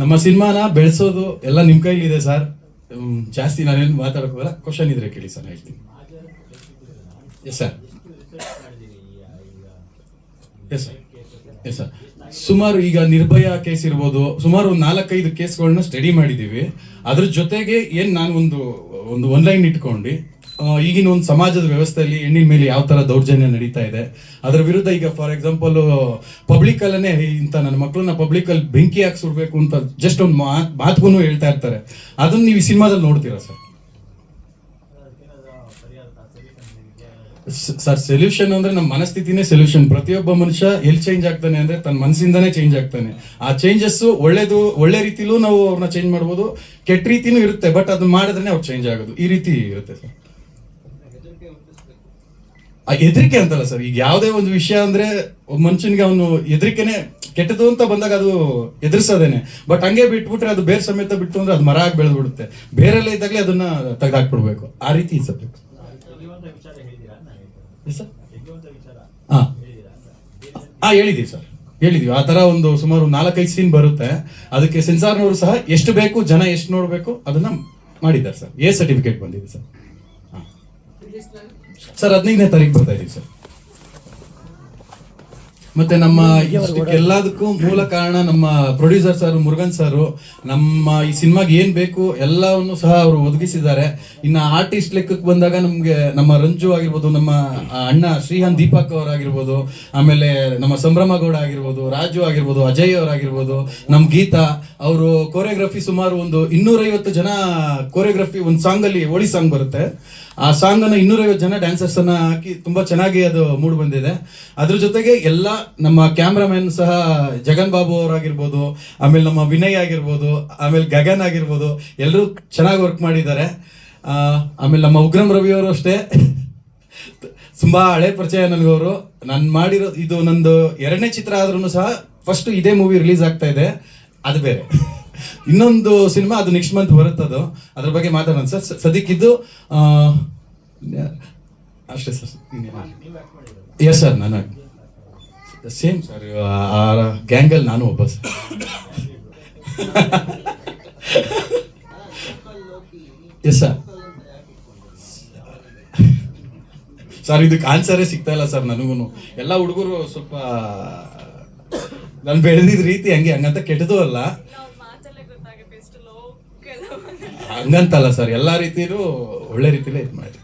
ನಮ್ಮ ಸಿನಿಮಾನ ಬೆಳೆಸೋದು ಎಲ್ಲ ನಿಮ್ಮ ಕೈಲಿದೆ ಸರ್. ಜಾಸ್ತಿ ನಾನೇನು ಹೋಗಲ್ಲ ಕ್ವಶನ್ ಇದ್ರೆ ಕೇಳಿ ಸರ್, ಹೇಳ್ತೀನಿ. Yes sir yes sir yes sir ಸುಮಾರು ಈಗ ನಿರ್ಭಯ ಕೇಸ್ ಇರ್ಬೋದು, ಸುಮಾರು ಒಂದು ನಾಲ್ಕೈದು ಕೇಸ್ಗಳನ್ನ ಸ್ಟಡಿ ಮಾಡಿದ್ದೀವಿ. ಅದ್ರ ಜೊತೆಗೆ ಏನು ನಾನು ಒಂದು ಒಂದು ಒನ್ಲೈನ್ ಇಟ್ಕೊಂಡು. ಈಗಿನ ಒಂದು ಸಮಾಜದ ವ್ಯವಸ್ಥೆಯಲ್ಲಿ ಹೆಣ್ಣಿನ ಮೇಲೆ ಯಾವ ಥರ ದೌರ್ಜನ್ಯ ನಡೀತಾ ಇದೆ, ಅದರ ವಿರುದ್ಧ ಈಗ ಫಾರ್ ಎಕ್ಸಾಂಪಲ್ ಪಬ್ಲಿಕಲ್ಲೇ ಇಂಥ ನನ್ನ ಮಕ್ಕಳನ್ನ ಪಬ್ಲಿಕಲ್ಲಿ ಬೆಂಕಿ ಹಾಕಿ ಸುಡಬೇಕು ಅಂತ ಜಸ್ಟ್ ಒಂದು ಮಾತು ಮಾತುಗೂ ಹೇಳ್ತಾ ಇರ್ತಾರೆ. ಅದನ್ನ ನೀವು ಈ ಸಿನಿಮಾದಲ್ಲಿ ನೋಡ್ತೀರಾ ಸರ್? ಸರ್ ಸೊಲ್ಯೂಷನ್ ಅಂದ್ರೆ ನಮ್ಮ ಮನಸ್ಥಿತಿನೇ ಸೊಲ್ಯೂಷನ್ ಪ್ರತಿಯೊಬ್ಬ ಮನುಷ್ಯ ಎಲ್ಲಿ ಚೇಂಜ್ ಆಗ್ತಾನೆ ಅಂದ್ರೆ ತನ್ನ ಮನಸ್ಸಿಂದಾನೇ ಚೇಂಜ್ ಆಗ್ತಾನೆ. ಆ ಚೇಂಜಸ್ ಒಳ್ಳೇದು, ಒಳ್ಳೆ ರೀತಿಲೂ ನಾವು ಅವ್ರನ್ನ ಚೇಂಜ್ ಮಾಡ್ಬೋದು, ಕೆಟ್ಟ ರೀತಿನೂ ಇರುತ್ತೆ ಬಟ್ ಅದನ್ನ ಮಾಡಿದ್ರೆ ಅವ್ರು ಚೇಂಜ್ ಆಗೋದು. ಈ ರೀತಿ ಇರುತ್ತೆ ಸರ್. ಆ, ಹೆದರಿಕೆ ಅಂತಲ್ಲ ಸರ್. ಈಗ ಯಾವುದೇ ಒಂದು ವಿಷಯ ಅಂದ್ರೆ ಒಬ್ಬ ಮನುಷ್ಯನಿಗೆ ಅವನು ಹೆದರಿಕೆನೆ ಕೆಟ್ಟದು ಅಂತ ಬಂದಾಗ ಅದು ಎದುರಿಸೋದೇನೆ ಬಟ್ ಹಂಗೆ ಬಿಟ್ಬಿಟ್ರೆ ಅದು ಬೇರೆ ಸಮೇತ ಬಿಟ್ಟು ಅಂದ್ರೆ ಅದು ಮರ ಆಗಿ ಬೆಳೆದ್ಬಿಡುತ್ತೆ. ಬೇರೆಲ್ಲ ಇದ್ದಾಗಲೇ ಅದನ್ನ ತೆಗೆದಾಕ್ಬಿಡ್ಬೇಕು. ಆ ರೀತಿ ಸಬ್ಜೆಕ್ಟ್. ಹಾ. ಹೇಳಿದಿವಿ ಸರ್ ಹೇಳಿದೀವಿ ಆ ತರ ಒಂದು ಸುಮಾರು ನಾಲ್ಕೈದು ಸೀನ್ ಬರುತ್ತೆ. ಅದಕ್ಕೆ ಸೆನ್ಸಾರ್ನವರು ಸಹ ಎಷ್ಟು ಬೇಕು, ಜನ ಎಷ್ಟು ನೋಡಬೇಕು, ಅದನ್ನ ಮಾಡಿದ್ದಾರೆ ಸರ್ ಎ ಸರ್ಟಿಫಿಕೇಟ್ ಬಂದಿದೆ ಸರ್. ಸರ್, ಹದಿನೈದನೇ ತಾರೀಕು ಬರ್ತಾ ಇದೀವಿ ಸರ್. ಮತ್ತೆ ನಮ್ಮ ಎಲ್ಲದಕ್ಕೂ ಮೂಲ ಕಾರಣ ನಮ್ಮ ಪ್ರೊಡ್ಯೂಸರ್ ಸರ್ ಮುರುಗನ್ ಸರ್. ನಮ್ಮ ಈ ಸಿನಿಮಾಗೆ ಏನ್ ಬೇಕು ಎಲ್ಲವನ್ನು ಸಹ ಅವರು ಒದಗಿಸಿದ್ದಾರೆ. ಇನ್ನ ಆರ್ಟಿಸ್ಟ್ ಲೆಕ್ಕಕ್ಕೆ ಬಂದಾಗ ನಮ್ಗೆ ನಮ್ಮ ರಂಜು ಆಗಿರ್ಬೋದು, ನಮ್ಮ ಅಣ್ಣ ಶ್ರೀಹಾನ್ ದೀಪಕ್ ಅವರಾಗಿರ್ಬೋದು, ಆಮೇಲೆ ನಮ್ಮ ಸಂಭ್ರಮ ಗೌಡ ಆಗಿರ್ಬೋದು, ರಾಜು ಆಗಿರ್ಬೋದು, ಅಜಯ್ ಅವರಾಗಿರ್ಬೋದು ನಮ್ ಗೀತಾ, ಅವರು ಕೋರಿಯೋಗ್ರಫಿ ಸುಮಾರು ಒಂದು ಇನ್ನೂರೈವತ್ತು ಜನ ಕೋರಿಯೋಗ್ರಫಿ ಒಂದು ಸಾಂಗ್ ಅಲ್ಲಿ ಓಡಿ ಸಾಂಗ್ ಬರುತ್ತೆ. ಆ ಸಾಂಗನ್ನು ಇನ್ನೂರೈವತ್ತು ಜನ ಡ್ಯಾನ್ಸರ್ಸ್ ಅನ್ನ ಹಾಕಿ ತುಂಬಾ ಚೆನ್ನಾಗಿ ಅದು ಮೂಡ್ ಬಂದಿದೆ. ಅದ್ರ ಜೊತೆಗೆ ಎಲ್ಲ ನಮ್ಮ ಕ್ಯಾಮ್ರಾಮನ್ ಸಹ ಜಗನ್ ಬಾಬು ಅವರಾಗಿರ್ಬೋದು, ಆಮೇಲೆ ನಮ್ಮ ವಿನಯ್ ಆಗಿರ್ಬೋದು, ಆಮೇಲೆ ಗಗನ್ ಆಗಿರ್ಬೋದು ಎಲ್ಲರೂ ಚೆನ್ನಾಗಿ ವರ್ಕ್ ಮಾಡಿದ್ದಾರೆ. ಆಮೇಲೆ ನಮ್ಮ ಉಗ್ರಂ ರವಿ ಅವರು ಅಷ್ಟೇ. ತುಂಬಾ ಹಳೆ ಪರಿಚಯ ನನಗವರು ನಾನು ಮಾಡಿರೋ ಇದು ನಂದು ಎರಡನೇ ಚಿತ್ರ ಆದ್ರೂ ಸಹ ಫಸ್ಟ್ ಇದೇ ಮೂವಿ ರಿಲೀಸ್ ಆಗ್ತಾ ಇದೆ. ಅದು ಬೇರೆ. ಇನ್ನೊಂದು ಸಿನಿಮಾ ಅದು ನೆಕ್ಸ್ಟ್ ಮಂತ್ ಬರುತ್ತದು ಅದ್ರ ಬಗ್ಗೆ ಮಾತಾಡೋಣ ಸರ್. ಸದ್ಯಕ್ಕಿದ್ದು ಅಷ್ಟೇ ಸರ್. ಎಸ್ ಸರ್ ನಾನು ಸೇಮ್ ಸರ್ ಆ ಗ್ಯಾಂಗಲ್ಲಿ ನಾನು ಒಬ್ಬ ಸರ್ ಎಸ್ ಸರ್ ಸರ್ ಇದಕ್ಕೆ ಆನ್ಸರೇ ಸಿಗ್ತಾ ಇಲ್ಲ ಸರ್ ನನಗೂ ಎಲ್ಲ ಹುಡುಗರು ಸ್ವಲ್ಪ ನಾನು ಬೆಳೆದಿದ್ದ ರೀತಿ ಹಂಗೆ ಹಂಗಂತ ಕೆಟ್ಟದೂ ಅಲ್ಲ ಅವ್ರ ಮಾತಲ್ಲೇ ಗೊತ್ತಾಗುತ್ತೆ ಎಷ್ಟು ಲೋಕಲ್ ಹಂಗಂತಲ್ಲ ಸರ್ ಎಲ್ಲಾ ರೀತಿಯೂ ಒಳ್ಳೆ ರೀತಿಲೇ ಇದು ಮಾಡಿ.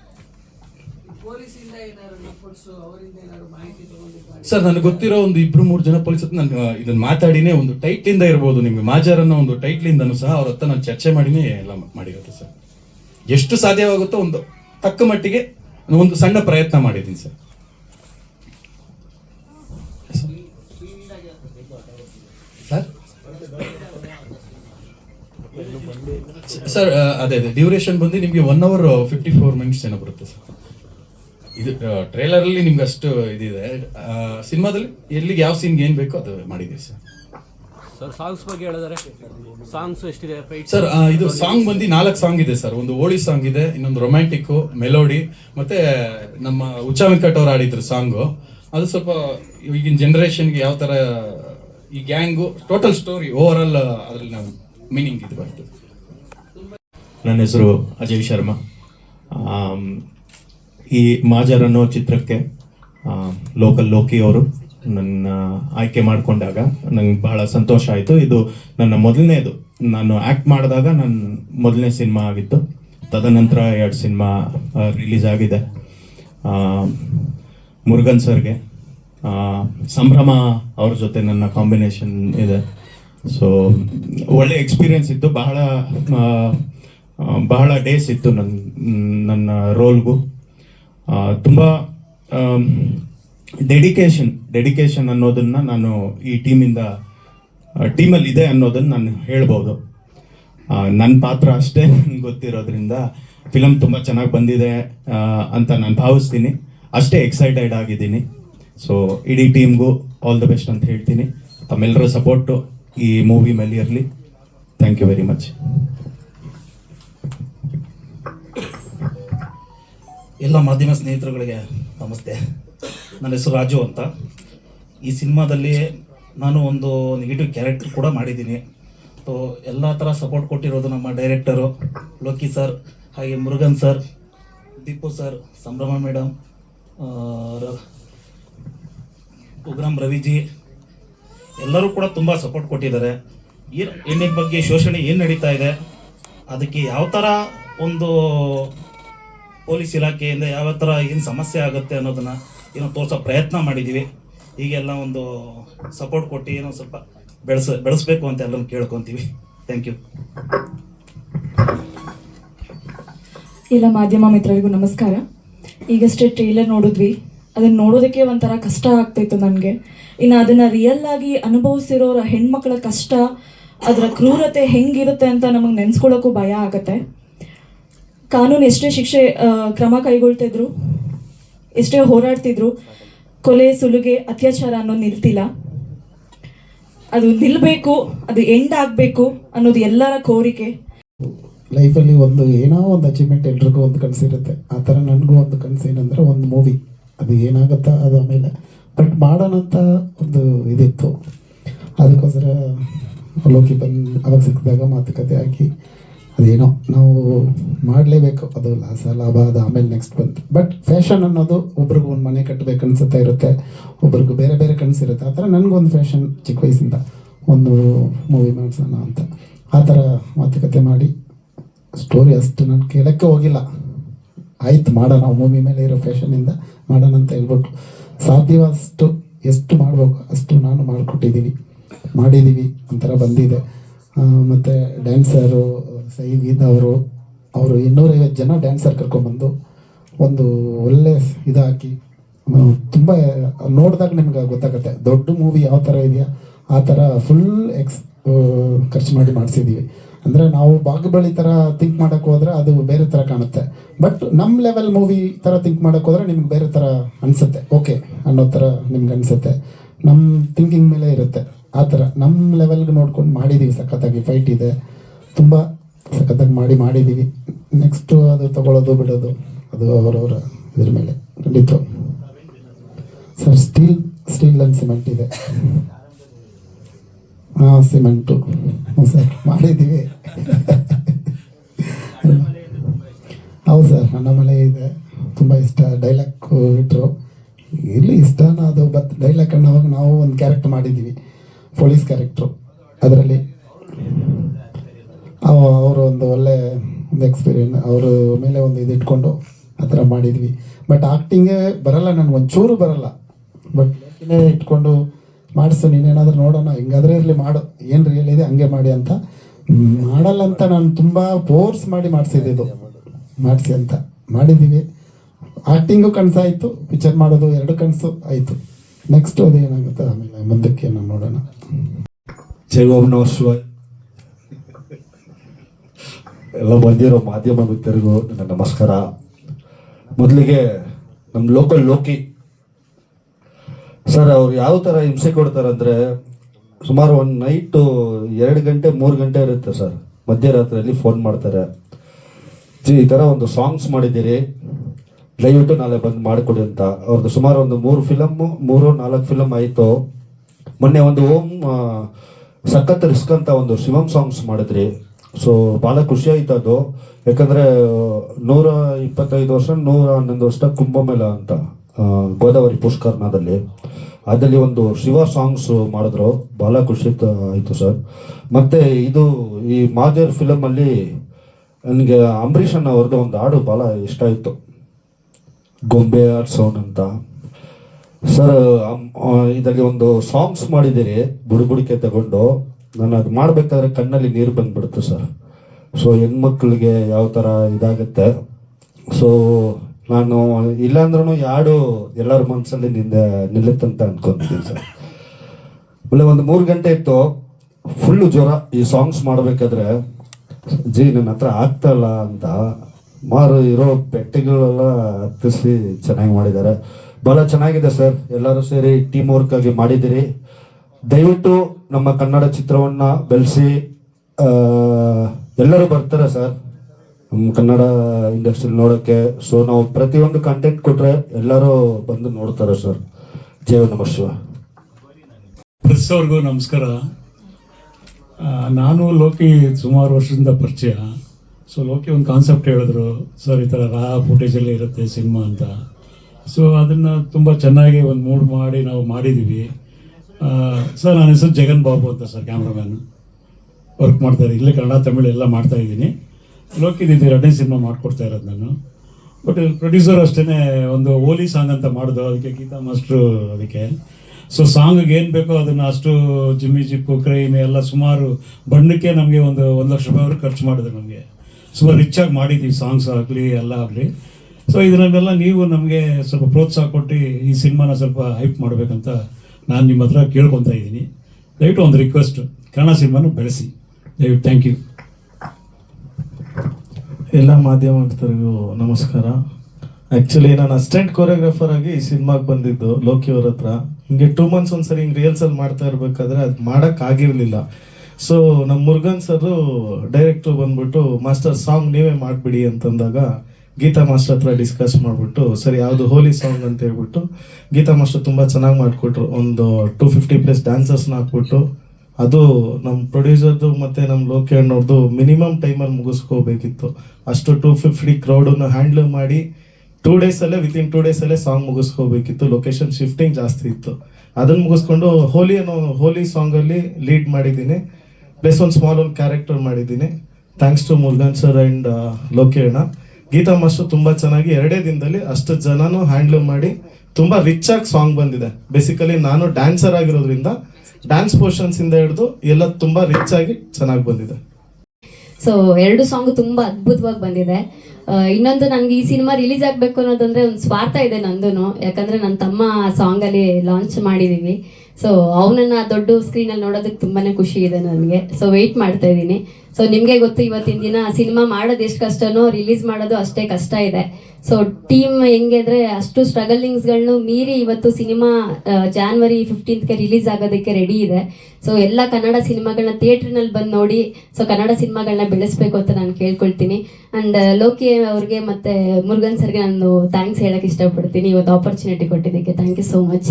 ಸರ್ ನನಗೆ ಗೊತ್ತಿರೋ ಒಂದು ಇಬ್ರು ಮೂರು ಜನ ಪೊಲೀಸ್ ಹತ್ರ ನಾನು ಇದನ್ನ ಮಾತಾಡಿನೇ ಒಂದು ಟೈಟ್ಲಿಂದ ಇರ್ಬೋದು ನಿಮ್ಗೆ. ಮಾಜರ್ ಅನ್ನೋ ಒಂದು ಟೈಟ್ಲಿಂದನೂ ಸಹ ಅವ್ರ ಹತ್ರ ನಾನು ಚರ್ಚೆ ಮಾಡಿನೇ ಎಲ್ಲ ಮಾಡಿರೋದು ಸರ್. ಎಷ್ಟು ಸಾಧ್ಯವಾಗುತ್ತೋ ಒಂದು ತಕ್ಕ ಮಟ್ಟಿಗೆ ಒಂದು ಸಣ್ಣ ಪ್ರಯತ್ನ ಮಾಡಿದ್ದೀನಿ ಸರ್. ಸರ್ ಆ, ಅದೇ ಅದೇ ಡ್ಯೂರೇಷನ್ ಬಂದು ನಿಮಗೆ one hour fifty four minutes ಏನೋ ಬರುತ್ತೆ ಸರ್ ಇದು ಟ್ರೇಲರ್ ಅಲ್ಲಿ ನಿಮ್ಗೆ ಅಷ್ಟು ಇದಿದೆ. ಸಿನಿಮಾದಲ್ಲಿ ಎಲ್ಲಿಗೆ ಯಾವ ಸೀನ್ಗೆ ಏನ್ ಬೇಕೋ ಅದು ಮಾಡಿದೀವಿ ಸರ್ ಸರ್ ಸಾಂಗ್ಸ್ ಬಗ್ಗೆ ಹೇಳಿದರೆ ಸಾಂಗ್ಸ್ ಎಷ್ಟಿದೆ ಸರ್ ಇದು ಸಾಂಗ್ ಬಂದು ನಾಲ್ಕು ಸಾಂಗ್ ಇದೆ ಸರ್ ಒಂದು ಓಳಿ ಸಾಂಗ್ ಇದೆ ಇನ್ನೊಂದು ರೊಮ್ಯಾಂಟಿಕ್ ಮೆಲೋಡಿ ಮತ್ತೆ ನಮ್ಮ ಉಚ್ಚಾ ವೆಂಕಟ್ ಅವ್ರು ಆಡಿದ್ರು ಸಾಂಗು ಅದು ಸ್ವಲ್ಪ ಈಗಿನ ಜನರೇಷನ್ಗೆ ಯಾವ ತರ ಈ gang total story over all ಅದ್ರಲ್ಲಿ ನಾವು ಮೀನಿಂಗ್ ಇದು ಬರ್ತದೆ. ನನ್ನ ಹೆಸರು ಅಜಯ್ ಶರ್ಮಾ. ಈ ಮಾಜರ್ ಅನ್ನೋ ಚಿತ್ರಕ್ಕೆ ಲೋಕಲ್ ಲೋಕಿ ಅವರು ನನ್ನ ಆಯ್ಕೆ ಮಾಡಿಕೊಂಡಾಗ ನಂಗೆ ಬಹಳ ಸಂತೋಷ ಆಯಿತು. ಇದು ನನ್ನ ಮೊದಲನೇದು. ನಾನು ಆ್ಯಕ್ಟ್ ಮಾಡಿದಾಗ ನನ್ನ ಮೊದಲನೇ ಸಿನಿಮಾ ಆಗಿತ್ತು. ತದನಂತರ ಎರಡು ಸಿನಿಮಾ ರಿಲೀಸ್ ಆಗಿದೆ. ಮುರುಗನ್ ಸರ್ಗೆ. ಸಂಭ್ರಮ ಅವ್ರ ಜೊತೆ ನನ್ನ ಕಾಂಬಿನೇಷನ್ ಇದೆ. ಸೊ ಒಳ್ಳೆ ಎಕ್ಸ್ಪೀರಿಯನ್ಸ್ ಇತ್ತು. ಬಹಳ ಬಹಳ ಡೇಸ್ ಇತ್ತು ನನ್ನ ನನ್ನ ರೋಲ್ಗೂ. ತುಂಬ ಡೆಡಿಕೇಶನ್ ಡೆಡಿಕೇಶನ್ ಅನ್ನೋದನ್ನು ನಾನು ಈ ಟೀಮಿಂದ ಟೀಮಲ್ಲಿ ಇದೆ ಅನ್ನೋದನ್ನ ನಾನು ಹೇಳ್ಬೋದು. ನನ್ನ ಪಾತ್ರ ಅಷ್ಟೇ ನನಗೆ ಗೊತ್ತಿರೋದ್ರಿಂದ ಫಿಲಮ್ ತುಂಬ ಚೆನ್ನಾಗಿ ಬಂದಿದೆ ಅಂತ ನಾನು ಭಾವಿಸ್ತೀನಿ. ಅಷ್ಟೇ ಎಕ್ಸೈಟೆಡ್ ಆಗಿದ್ದೀನಿ. ಸೊ ಇಡೀ ಟೀಮ್ಗೂ ಆಲ್ ದ ಬೆಸ್ಟ್ ಅಂತ ಹೇಳ್ತೀನಿ. ತಮ್ಮೆಲ್ಲರ ಸಪೋರ್ಟು ಈ ಮೂವಿ ಮೇಲೆ ಇರಲಿ. ಥ್ಯಾಂಕ್ ಯು ವೆರಿ ಮಚ್ ಎಲ್ಲ ಮಾಧ್ಯಮ ಸ್ನೇಹಿತರುಗಳಿಗೆ ನಮಸ್ತೆ. ನನ್ನ ಹೆಸರು ರಾಜು ಅಂತ. ಈ ಸಿನಿಮಾದಲ್ಲಿ ನಾನು ಒಂದು ನೆಗೆಟಿವ್ ಕ್ಯಾರೆಕ್ಟರ್ ಕೂಡ ಮಾಡಿದ್ದೀನಿ. ಸೊ ಎಲ್ಲ ಥರ ಸಪೋರ್ಟ್ ಕೊಟ್ಟಿರೋದು ನಮ್ಮ ಡೈರೆಕ್ಟರು ಲೋಕಿ ಸರ್ ಹಾಗೆ Murugan sir Deepu sir Sambhrama madam Ugramm Raviji, ಎಲ್ಲರೂ ಕೂಡ ತುಂಬ ಸಪೋರ್ಟ್ ಕೊಟ್ಟಿದ್ದಾರೆ. ಏನು ಹೆಣ್ಣಿನ ಬಗ್ಗೆ ಶೋಷಣೆ ಏನು ನಡೀತಾ ಇದೆ? ಅದಕ್ಕೆ ಯಾವ ಥರ ಒಂದು ಪೊಲೀಸ್ ಇಲಾಖೆಯಿಂದ ಯಾವ ಥರ ಏನು ಸಮಸ್ಯೆ ಆಗುತ್ತೆ ಅನ್ನೋದನ್ನ ಏನೋ ತೋರಿಸೋ ಪ್ರಯತ್ನ ಮಾಡಿದ್ದೀವಿ ಹೀಗೆಲ್ಲ ಒಂದು ಸಪೋರ್ಟ್ ಕೊಟ್ಟು ಏನೋ ಸ್ವಲ್ಪ ಬೆಳೆಸ, ಬೆಳೆಸಬೇಕು ಅಂತ ಎಲ್ಲರೂ ಕೇಳ್ಕೊತೀವಿ. ಥ್ಯಾಂಕ್ ಯು ಎಲ್ಲ ಮಾಧ್ಯಮ ಮಿತ್ರರಿಗೂ ನಮಸ್ಕಾರ. ಈಗಷ್ಟೇ ಟ್ರೇಲರ್ ನೋಡಿದ್ವಿ. ಅದನ್ನ ನೋಡೋದಕ್ಕೆ ಒಂಥರ ಕಷ್ಟ ಆಗ್ತಾಯಿತ್ತು ನನಗೆ. ಇನ್ನು ಅದನ್ನ ರಿಯಲ್ ಆಗಿ ಅನುಭವಿಸಿರೋರ ಹೆಣ್ಮಕ್ಳ ಕಷ್ಟ, ಅದರ ಕ್ರೂರತೆ ಹೆಂಗಿರುತ್ತೆ ಅಂತ ನಮಗೆ ನೆನೆಸ್ಕೊಳ್ಳೋಕ್ಕೂ ಭಯ ಆಗತ್ತೆ. ಕಾನೂನು ಎಷ್ಟೇ ಶಿಕ್ಷೆ ಕ್ರಮ ಕೈಗೊಳ್ತಿದ್ರು ಎಷ್ಟೇ ಹೋರಾಡ್ತಿದ್ರು, ಕೊಲೆ, ಸುಲುಗೆ, ಅತ್ಯಾಚಾರ ಅನ್ನೋದು ನಿಲ್ತಿಲ್ಲ. ಅದು ನಿಲ್ಲಬೇಕು ಅದು ಎಂಡ್ ಆಗಬೇಕು ಅನ್ನೋದು ಎಲ್ಲರ ಕೋರಿಕೆ. ಲೈಫಲ್ಲಿ ಒಂದು ಏನೋ ಒಂದು ಅಚೀವ್ಮೆಂಟ್ ಎಲ್ರಿಗೂ ಒಂದು ಕನಸಿರುತ್ತೆ ಆ ಥರ ನನಗೂ ಒಂದು ಕನಸು ಏನಂದ್ರೆ ಒಂದು ಮೂವಿ ಅದು ಏನಾಗುತ್ತಾ ಅದು ಆಮೇಲೆ. ಬಟ್ ಮಾಡೋಣಂತ ಒಂದು ಇದಿತ್ತು. ಅದಕ್ಕೋಸ್ಕರ ಲೋಕಿ ಬಂದು ಅವಾಗ ಸಿಕ್ಕಿದಾಗ ಮಾತುಕತೆ ಹಾಕಿ ಅದೇನೋ ನಾವು ಮಾಡಲೇಬೇಕು. ಅದು ಲಾಸ, ಲಾಭ, ಅದು ಆಮೇಲೆ ನೆಕ್ಸ್ಟ್ ಬಂತು. ಬಟ್ ಫ್ಯಾಷನ್ ಅನ್ನೋದು ಒಬ್ರಿಗೂ ಒಂದು ಮನೆ ಕಟ್ಟಬೇಕು ಅನ್ಸುತ್ತಾ, ಇರುತ್ತೆ. ಒಬ್ರಿಗೂ ಬೇರೆ ಬೇರೆ ಕನಸಿರುತ್ತೆ. ಆ ಥರ ನನಗೊಂದು ಫ್ಯಾಷನ್ ಚಿಕ್ಕ ವಯಸ್ಸಿಂದ ಒಂದು ಮೂವಿ ಮಾಡಿಸೋಣ ಅಂತ. ಆ ಥರ ಮಾತುಕತೆ ಮಾಡಿ. ಸ್ಟೋರಿ ಅಷ್ಟು ನಾನು ಕೇಳೋಕ್ಕೆ ಹೋಗಿಲ್ಲ. ಆಯ್ತು, ಮಾಡೋಣ. ಮೂವಿ ಮೇಲೆ ಇರೋ ಫ್ಯಾಷನಿಂದ ಮಾಡೋಣ ಅಂತ ಹೇಳ್ಬಿಟ್ಟು. ಸಾಧ್ಯವಷ್ಟು ಎಷ್ಟು ಮಾಡಬೇಕು, ಅಷ್ಟು ನಾನು ಮಾಡಿಕೊಟ್ಟಿದ್ದೀನಿ. ಮಾಡಿದ್ದೀವಿ ಒಂಥರ ಬಂದಿದೆ. ಮತ್ತೆ ಡ್ಯಾನ್ಸರು ಸೈಗೀದ್ ಅವರು ಅವರು ಇನ್ನೂರೈವತ್ತು ಜನ ಡ್ಯಾನ್ಸರ್ ಕರ್ಕೊಂಡ್ಬಂದು ಒಂದು ಒಳ್ಳೆ ಇದಾಕಿ ತುಂಬ, ನೋಡಿದಾಗ ನಿಮ್ಗೆ ಗೊತ್ತಾಗುತ್ತೆ, ದೊಡ್ಡ ಮೂವಿ ಯಾವ ಥರ ಇದೆಯಾ, ಆ ಥರ ಫುಲ್ ಎಕ್ಸ್ ಖರ್ಚು ಮಾಡಿ ಮಾಡಿಸಿದ್ದೀವಿ ಅಂದರೆ ನಾವು ಬಾಗುಬಳಿ ಥರ ಥಿಂಕ್ ಮಾಡೋಕೆ ಹೋದ್ರೆ ಅದು ಬೇರೆ ಥರ ಕಾಣುತ್ತೆ. ಬಟ್ ನಮ್ಮ ಲೆವೆಲ್ ಮೂವಿ ಥರ ಥಿಂಕ್ ಮಾಡೋಕೆ ಹೋದ್ರೆ ನಿಮ್ಗೆ ಬೇರೆ ಥರ ಅನಿಸುತ್ತೆ. ಓಕೆ ಅನ್ನೋ ಥರ ನಿಮ್ಗೆ ಅನಿಸುತ್ತೆ. ನಮ್ಮ ಥಿಂಕಿಂಗ್ ಮೇಲೆ ಇರುತ್ತೆ. ಆ ಥರ ನಮ್ಮ ಲೆವೆಲ್ಗೆ ನೋಡ್ಕೊಂಡು ಮಾಡಿದ್ದೀವಿ ಸಖತ್ತಾಗಿ ಫೈಟ್ ಇದೆ. ತುಂಬ ಸಖತ್ತಾಗಿ ಮಾಡಿ ಮಾಡಿದ್ದೀವಿ ನೆಕ್ಸ್ಟು ಅದು ತಗೊಳ್ಳೋದು, ಬಿಡೋದು, ಅದು ಅವರವರ ಇದ್ರ ಮೇಲೆ. ಖಂಡಿತ. Sir steel steel and cement ಇದೆ. ಹಾಂ ಸಿಮೆಂಟು ಹ್ಞೂ ಸರ್ ಮಾಡಿದ್ದೀವಿ ಹೌದು ಸರ್ ನನ್ನ ಮನೆ ಇದೆ. ತುಂಬ ಇಷ್ಟ. ಡೈಲಾಗ್ ಇಟ್ಟರು ಇಲ್ಲಿ ಇಷ್ಟನ ಅದು ಬತ್ ಡೈಲಾಗ್ ಅನ್ನೋವಾಗ ನಾವು ಒಂದು ಕ್ಯಾರೆಕ್ಟರ್ ಮಾಡಿದ್ದೀವಿ ಪೊಲೀಸ್ ಕ್ಯಾರೆಕ್ಟ್ರು ಅದರಲ್ಲಿ ಒಂದು ಒಳ್ಳೆ ಒಂದು ಎಕ್ಸ್ಪೀರಿಯನ್ ಅವ್ರ ಮೇಲೆ ಒಂದು ಇದು ಇಟ್ಕೊಂಡು ಆ ಥರ ಮಾಡಿದ್ವಿ. ಬಟ್ ಆ್ಯಕ್ಟಿಂಗೇ ಬರಲ್ಲ, ನನಗೆ ಒಂಚೂರು ಬರಲ್ಲ. ಬಟ್ ಇಟ್ಕೊಂಡು ಮಾಡಿಸು ನೀನೇನಾದರೂ ನೋಡೋಣ, ಹೆಂಗಾದ್ರೆ ಇರಲಿ, ಮಾಡು. ಏನು ರಿಯಲ್ ಇದೆ, ಹಂಗೆ ಮಾಡಿ ಅಂತ. ಮಾಡಲ್ಲ ಅಂತ ನಾನು ತುಂಬ ಫೋರ್ಸ್ ಮಾಡಿ ಮಾಡಿಸಿದ್ದು. ಮಾಡಿಸಿ ಅಂತ. ಮಾಡಿದ್ದೀವಿ. ಆ್ಯಕ್ಟಿಂಗು ಕನಸಾಯಿತು ಪಿಕ್ಚರ್ ಮಾಡೋದು ಎರಡು ಕನಸು ಆಯಿತು. ನೆಕ್ಸ್ಟ್ ಅದು ಏನಾಗುತ್ತೆ, ಆಮೇಲೆ ಮುಂದಕ್ಕೆ ನಾನು ನೋಡೋಣ. ಜೈ ಓಂ ನಮಃ ಶಿವಾಯ ಎಲ್ಲ ಬಂದಿರೋ ಮಾಧ್ಯಮ ಮಿತ್ರರಿಗೂ ನನ್ನ ನಮಸ್ಕಾರ. ಮೊದಲಿಗೆ ನಮ್ಮ ಲೋಕಲ್ ಲೋಕಿ ಸರ್ ಅವ್ರು ಯಾವ ಥರ ಹಿಂಸೆ ಕೊಡ್ತಾರೆ ಅಂದರೆ ಸುಮಾರು ಒಂದು ನೈಟು ಎರಡು ಗಂಟೆ, ಮೂರು ಗಂಟೆ ಇರುತ್ತೆ ಸರ್ ಮಧ್ಯರಾತ್ರಿಯಲ್ಲಿ ಫೋನ್ ಮಾಡ್ತಾರೆ. ಜಿ, ಈ ಥರ ಒಂದು ಸಾಂಗ್ಸ್ ಮಾಡಿದ್ದೀರಿ. ದಯವಿಟ್ಟು ನಾಳೆ ಬಂದು ಮಾಡಿಕೊಡಿ ಅಂತ. ಅವ್ರದ್ದು ಸುಮಾರು ಒಂದು ಮೂರು ಫಿಲಮ್ಮು ಮೂರು, ನಾಲ್ಕು ಫಿಲಮ್ ಆಯಿತು. ಮೊನ್ನೆ ಒಂದು ಓಂ ಸಖತ್ ರಿಸ್ಕ್ ಅಂತ ಒಂದು ಶಿವಂ ಸಾಂಗ್ಸ್ ಮಾಡಿದ್ರಿ. ಸೊ ಭಾಳ ಖುಷಿ ಆಯ್ತು ಅದು. ಯಾಕಂದ್ರೆ, ನೂರ ಇಪ್ಪತ್ತೈದು ವರ್ಷ, ನೂರ ಹನ್ನೊಂದು ವರ್ಷ ಕುಂಭಮೇಳ ಅಂತ ಗೋದಾವರಿ ಪುಷ್ಕರ್ಣದಲ್ಲಿ ಅದಲ್ಲಿ ಒಂದು ಶಿವ ಸಾಂಗ್ಸ್ ಮಾಡಿದ್ರು. ಭಾಳ ಖುಷಿ ಆಯ್ತು- ಸರ್. ಮತ್ತೆ ಇದು, ಈ ಮಾಜರ್ ಫಿಲಮಲ್ಲಿ ನನಗೆ ಅಂಬರೀಷ್ ಅಣ್ಣ ಅವ್ರದ್ದು ಒಂದು ಹಾಡು ಭಾಳ ಇಷ್ಟ ಆಯ್ತು. ಗೊಂಬೆ ಸೌನ್ ಅಂತ. ಸರ್ ಇದರಲ್ಲಿ ಒಂದು ಸಾಂಗ್ಸ್ ಮಾಡಿದ್ದೀರಿ, ಬುಡುಬುಡಿಕೆ ತಗೊಂಡು. ನಾನು ಅದು ಮಾಡಬೇಕಾದ್ರೆ ಕಣ್ಣಲ್ಲಿ ನೀರು ಬಂದ್ಬಿಡ್ತು ಸರ್. ಸೊ ಹೆಣ್ಮಕ್ಳಿಗೆ ಯಾವ ಥರ ಇದಾಗುತ್ತೆ? ಸೊ ನಾನು ಇಲ್ಲಾಂದ್ರೂ ಯಾಡು ಎಲ್ಲರ ಮನಸ್ಸಲ್ಲಿ ನಿಂದ ನಿಲ್ಲುತ್ತಂತ ಅನ್ಕೊಂತೀನಿ ಸರ್. ಆಮೇಲೆ ಒಂದು ಮೂರು ಗಂಟೆ ಇತ್ತು ಫುಲ್ಲು ಜ್ವರ. ಈ ಸಾಂಗ್ಸ್ ಮಾಡಬೇಕಾದ್ರೆ, ಜಿ, ನನ್ನ ಹತ್ರ ಆಗ್ತಾಯಿಲ್ಲ ಅಂತ ಮಾರು ಇರೋ ಪೆಟ್ಟಿಗಳೆಲ್ಲ ಹತ್ತಿಸಿ ಚೆನ್ನಾಗಿ ಮಾಡಿದ್ದಾರೆ. ಭಾಳ ಚೆನ್ನಾಗಿದೆ ಸರ್. ಎಲ್ಲರೂ ಸೇರಿ ಟೀಮ್ ವರ್ಕ್ ಆಗಿ ಮಾಡಿದ್ದೀರಿ. ದಯವಿಟ್ಟು ನಮ್ಮ ಕನ್ನಡ ಚಿತ್ರವನ್ನ ಬೆಳೆಸಿ ಎಲ್ಲರೂ ಬರ್ತಾರೆ ಸರ್. ನಮ್ಮ ಕನ್ನಡ ಇಂಡಸ್ಟ್ರಿ ನೋಡೋಕ್ಕೆ. ಸೊ ನಾವು ಪ್ರತಿಯೊಂದು ಕಂಟೆಂಟ್ ಕೊಟ್ರೆ ಎಲ್ಲರೂ ಬಂದು ನೋಡ್ತಾರೆ ಸರ್. ಜೀವ ನಮ ಶಿವ. ಅವ್ರಿಗೂ ನಮಸ್ಕಾರ. ನಾನು ಲೋಕಿ ಸುಮಾರು ವರ್ಷದಿಂದ ಪರಿಚಯ. ಸೊ ಲೋಕಿ ಒಂದು ಕಾನ್ಸೆಪ್ಟ್ ಹೇಳಿದ್ರು. ಸರ್ ಈ ಥರ ರಾ ಫುಟೇಜಲ್ಲಿ ಇರುತ್ತೆ ಸಿನಿಮಾ ಅಂತ. ಸೊ ಅದನ್ನು ತುಂಬ ಚೆನ್ನಾಗಿ ಒಂದು ಮೂಡ್ ಮಾಡಿ ನಾವು ಮಾಡಿದ್ದೀವಿ ಸರ್, ನನ್ನ ಹೆಸರು ಜಗನ್ ಬಾಬು ಅಂತ ಸರ್, ಕ್ಯಾಮ್ರಾಮ್ಯಾನ್. ವರ್ಕ್ ಮಾಡ್ತಾರೆ ಇಲ್ಲೇ ಕನ್ನಡ, ತಮಿಳು ಎಲ್ಲ ಮಾಡ್ತಾ ಇದ್ದೀನಿ. ಲೋಕಿದ್ದೀನಿ ಎರಡನೇ ಸಿನಿಮಾ ಮಾಡಿಕೊಡ್ತಾ ಇರೋದು ನಾನು. ಬಟ್ ಪ್ರೊಡ್ಯೂಸರ್ ಅಷ್ಟೇ ಒಂದು ಓಲಿ ಸಾಂಗ್ ಅಂತ ಮಾಡಿದ್ರು ಅದಕ್ಕೆ ಗೀತಾ ಮಾಸ್ಟ್ರು ಅದಕ್ಕೆ. ಸೊ ಸಾಂಗಿಗೆ ಏನು ಬೇಕೋ ಅದನ್ನು ಅಷ್ಟು ಜಿಮ್ಮಿ, ಜಿಪ್ಪು ಕ್ರೈಮ್ ಎಲ್ಲ ಸುಮಾರು ಬಣ್ಣಕ್ಕೆ ನಮಗೆ ಒಂದು ಒಂದು ಲಕ್ಷ ರೂಪಾಯಿ ಖರ್ಚು ಮಾಡಿದ್ರು ನಮಗೆ. ಸುಮಾರು ರಿಚಾಗಿ ಮಾಡಿದ್ದೀವಿ ಸಾಂಗ್ಸ್ ಆಗಲಿ, ಎಲ್ಲ ಆಗಲಿ. ಸೊ ಇದನ್ನೆಲ್ಲ ನೀವು ನಮಗೆ ಸ್ವಲ್ಪ ಪ್ರೋತ್ಸಾಹ ಕೊಟ್ಟು ಈ ಸಿನಿಮಾನ ಸ್ವಲ್ಪ ಹೈಪ್ ಮಾಡಬೇಕಂತ ನಾನು ನಿಮ್ಮ ಹತ್ರ ಕೇಳ್ಕೊತಾ ಇದ್ದೀನಿ. ದಯವಿಟ್ಟು ಒಂದು ರಿಕ್ವೆಸ್ಟ್ ಕನ್ನಡ ಸಿನಿಮಾನು ಬೆಳೆಸಿ. ದಯವಿಟ್ಟು ಥ್ಯಾಂಕ್ ಯು ಎಲ್ಲ ಮಾಧ್ಯಮ ಮಿತ್ರರಿಗೂ ನಮಸ್ಕಾರ. ಆ್ಯಕ್ಚುಲಿ ನಾನು ಅಸ್ಟೆಂಟ್ ಕೊರಿಯೋಗ್ರಾಫರ್ ಆಗಿ ಈ ಸಿನಿಮಾಗೆ ಬಂದಿದ್ದು ಲೋಕಿ ಅವ್ರ ಹತ್ರ. ಹಿಂಗೆ ಟೂ ಮಂತ್ಸ್ ಒಂದ್ಸರಿ ಹಿಂಗೆ ರೀಲ್ಸಲ್ಲಿ ಮಾಡ್ತಾ ಇರಬೇಕಾದ್ರೆ ಅದು ಮಾಡೋಕ್ಕಾಗಿರಲಿಲ್ಲ ಸೊ ನಮ್ಮ ಮುರುಗನ್ ಸರು ಡೈರೆಕ್ಟ್ರು ಬಂದ್ಬಿಟ್ಟು ಮಾಸ್ಟರ್ ಸಾಂಗ್ ನೀವೇ ಮಾಡಿಬಿಡಿ ಅಂತಂದಾಗ ಗೀತಾ ಮಾಸ್ಟರ್ ಹತ್ರ ಡಿಸ್ಕಸ್ ಮಾಡಿಬಿಟ್ಟು, ಸರಿ, ಯಾವುದು ಹೋಲಿ ಸಾಂಗ್ ಅಂತ ಹೇಳ್ಬಿಟ್ಟು ಗೀತಾ ಮಾಸ್ಟರ್ ತುಂಬ ಚೆನ್ನಾಗಿ ಮಾಡಿಕೊಟ್ರು. ಒಂದು ಟೂ ಫಿಫ್ಟಿ ಪ್ಲಸ್ ಡ್ಯಾನ್ಸರ್ಸ್ನ ಹಾಕ್ಬಿಟ್ಟು, ಅದು ನಮ್ಮ ಪ್ರೊಡ್ಯೂಸರ್ದು ಮತ್ತು ನಮ್ಮ ಲೋಕಿ ಅಣ್ಣವ್ರದ್ದು ಮಿನಿಮಮ್ ಟೈಮಲ್ಲಿ ಮುಗಿಸ್ಕೋಬೇಕಿತ್ತು. ಅಷ್ಟು ಟೂ ಫಿಫ್ಟಿ ಕ್ರೌಡನ್ನು ಹ್ಯಾಂಡ್ಲ್ ಮಾಡಿ ಟೂ ಡೇಸಲ್ಲೇ ವಿತಿನ್ ಟೂ ಡೇಸಲ್ಲೇ ಸಾಂಗ್ ಮುಗಿಸ್ಕೋಬೇಕಿತ್ತು. ಲೊಕೇಶನ್ ಶಿಫ್ಟಿಂಗ್ ಜಾಸ್ತಿ ಇತ್ತು. ಅದನ್ನು ಮುಗಿಸ್ಕೊಂಡು ಹೋಲಿ ಅನ್ನೋ ಹೋಲಿ ಸಾಂಗಲ್ಲಿ ಲೀಡ್ ಮಾಡಿದ್ದೀನಿ. ಪ್ಲಸ್ ಒಂದು ಸ್ಮಾಲ್ ಒಂದು ಕ್ಯಾರೆಕ್ಟರ್ ಮಾಡಿದ್ದೀನಿ. Thanks to Murugan sir and Loki ಅಣ್ಣ ಗೀತಾ ಮಾಸ್ಟರ್ ತುಂಬ ಚೆನ್ನಾಗಿ ಎರಡೇ ದಿನದಲ್ಲಿ ಅಷ್ಟು ಜನನೂ ಹ್ಯಾಂಡಲ್ ಮಾಡಿ ತುಂಬ ರಿಚ್ ಆಗಿ ಸಾಂಗ್ ಬಂದಿದೆ. ಬೇಸಿಕಲಿ ನಾನು ಡ್ಯಾನ್ಸರ್ ಆಗಿರೋದ್ರಿಂದ ಡ್ಯಾನ್ಸ್ ಪೋರ್ಷನ್ಸ್ ಇಂದ ಹಿಡಿದು ಎಲ್ಲ ತುಂಬಾ ರಿಚ್ ಆಗಿ ಚೆನ್ನಾಗಿ ಬಂದಿದೆ. ಸೊ ಎರಡು ಸಾಂಗ್ ತುಂಬಾ ಅದ್ಭುತವಾಗಿ ಬಂದಿದೆ. ಇನ್ನೊಂದು ನನಗೆ ಈ ಸಿನಿಮಾ ರಿಲೀಸ್ ಆಗಬೇಕು ಅನ್ನೋದಂದ್ರೆ ಒಂದು ಸ್ವಾರ್ಥ ಇದೆ ನಂದು ಯಾಕಂದ್ರೆ ನನ್ನ ತಮ್ಮ ಸಾಂಗ್ ಅಲ್ಲಿ ಲಾಂಚ್ ಮಾಡಿದೀವಿ. ಸೊ ಅವನನ್ನ ದೊಡ್ಡ ಸ್ಕ್ರೀನಲ್ಲಿ ನೋಡೋದಕ್ಕೆ ತುಂಬಾನೇ ಖುಷಿ ಇದೆ ನನಗೆ. ಸೊ ವೆಯ್ಟ್ ಮಾಡ್ತಾ ಇದ್ದೀನಿ. ಸೊ ನಿಮಗೆ ಗೊತ್ತು ಇವತ್ತಿನ ದಿನ ಸಿನಿಮಾ ಮಾಡೋದು ಎಷ್ಟು ಕಷ್ಟನೋ ರಿಲೀಸ್ ಮಾಡೋದು ಅಷ್ಟೇ ಕಷ್ಟ ಇದೆ. ಸೊ ಟೀಮ್ ಹೆಂಗೆ ಅಂದರೆ ಅಷ್ಟು ಸ್ಟ್ರಗಲಿಂಗ್ಸ್ಗಳನ್ನು ಮೀರಿ ಇವತ್ತು ಸಿನಿಮಾ ಜಾನ್ವರಿ ಫಿಫ್ಟೀನ್ತ್ಗೆ ರಿಲೀಸ್ ಆಗೋದಕ್ಕೆ ರೆಡಿ ಇದೆ. ಸೊ ಎಲ್ಲ ಕನ್ನಡ ಸಿನಿಮಾಗಳನ್ನ ಥಿಯೇಟ್ರ್ನಲ್ಲಿ ಬಂದು ನೋಡಿ ಸೊ ಕನ್ನಡ ಸಿನಿಮಾಗಳನ್ನ ಬೆಳೆಸಬೇಕು ಅಂತ ನಾನು ಕೇಳ್ಕೊಳ್ತೀನಿ. ಅಂಡ್ ಲೋಕಿ ಅವ್ರಿಗೆ ಮತ್ತೆ ಮುರುಗನ್ ಸರ್ಗೆ ನಾನು ಥ್ಯಾಂಕ್ಸ್ ಹೇಳೋಕ್ಕೆ ಇಷ್ಟಪಡ್ತೀನಿ. ಇವತ್ತು ಆಪರ್ಚುನಿಟಿ ಕೊಟ್ಟಿದ್ದಕ್ಕೆ. Thank you so much